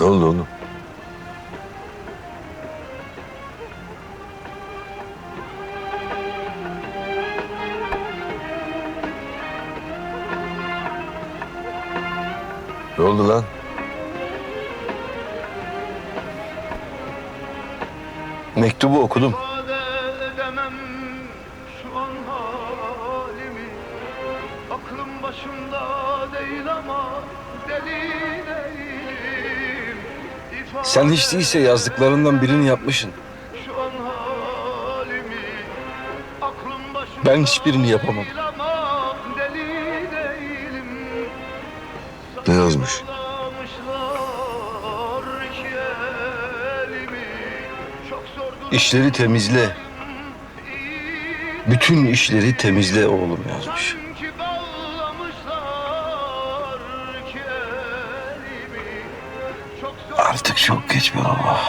Ne oldu oğlum? Ne oldu lan? Mektubu okudum. Aklım başımda değil ama Sen hiç değilse yazdıklarından birini yapmışsın. Ben hiçbirini yapamam. Ne yazmış? İşleri temizle. Bütün işleri temizle oğlum yazmış. Artık çok geç be baba.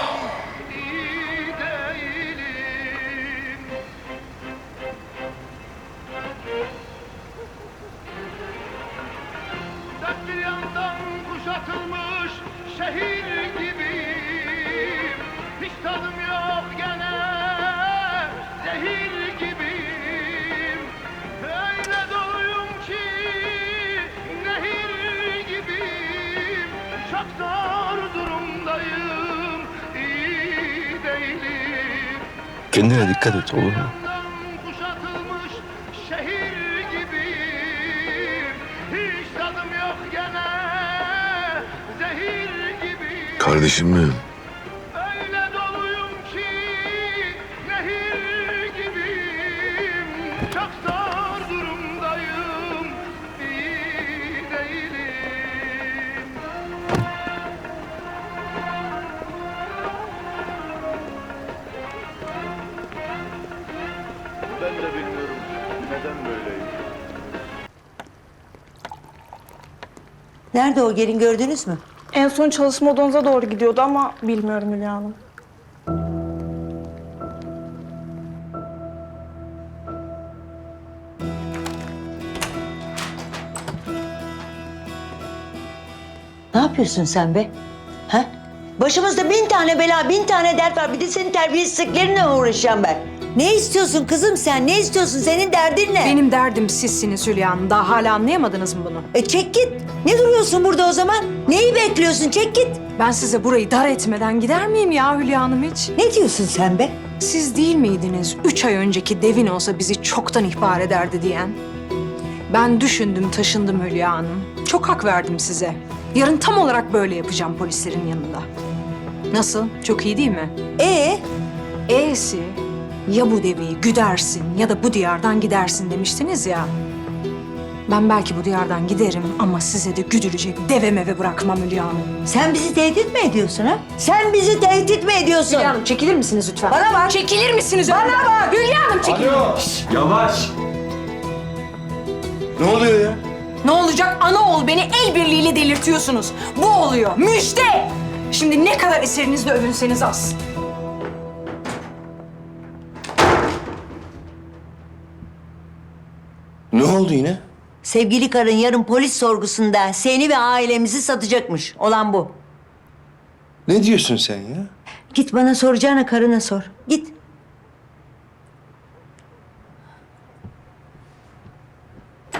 Kendine dikkat et olur mu? Yandan kuşatılmış Ben de bilmiyorum neden böyleyim Nerede o gelin gördünüz mü? En son çalışma odanıza doğru gidiyordu ama bilmiyorum Hülya Hanım. Ne yapıyorsun sen be? Ha? Başımızda bin tane bela, bin tane dert var. Bir de senin terbiyesizliklerinle uğraşacağım ben. Ne istiyorsun kızım sen? Ne istiyorsun? Senin derdin ne? Benim derdim sizsiniz Hülya Hanım. Daha hala anlayamadınız mı bunu? E çek git. Ne duruyorsun burada o zaman? Neyi bekliyorsun? Çek git. Ben size burayı dar etmeden gider miyim ya Hülya Hanım hiç? Ne diyorsun sen be? Siz değil miydiniz üç ay önceki devin olsa bizi çoktan ihbar ederdi diyen? Ben düşündüm taşındım Hülya Hanım. Çok hak verdim size. Yarın tam olarak böyle yapacağım polislerin yanında. Nasıl? Çok iyi değil mi? E E'si ya bu deveyi güdersin ya da bu diyardan gidersin demiştiniz ya. Ben belki bu diyardan giderim ama size de güdülecek deve meve bırakmam Hülya Hanım. sen bizi tehdit mi ediyorsun ha? Sen bizi tehdit mi ediyorsun? Hülya Hanım çekilir misiniz lütfen? Bana bak. Çekilir misiniz? Bana önümden? bak. Hülya Hanım çekil. Yavaş. Ne oluyor ya? Ne olacak? Ana oğul beni el birliğiyle delirtiyorsunuz. Bu oluyor. Müjde! Şimdi ne kadar eserinizle övünseniz az. Ne oldu yine? Sevgili karın yarın polis sorgusunda seni ve ailemizi satacakmış. Olan bu. Ne diyorsun sen ya? Git bana soracağına karına sor. Git.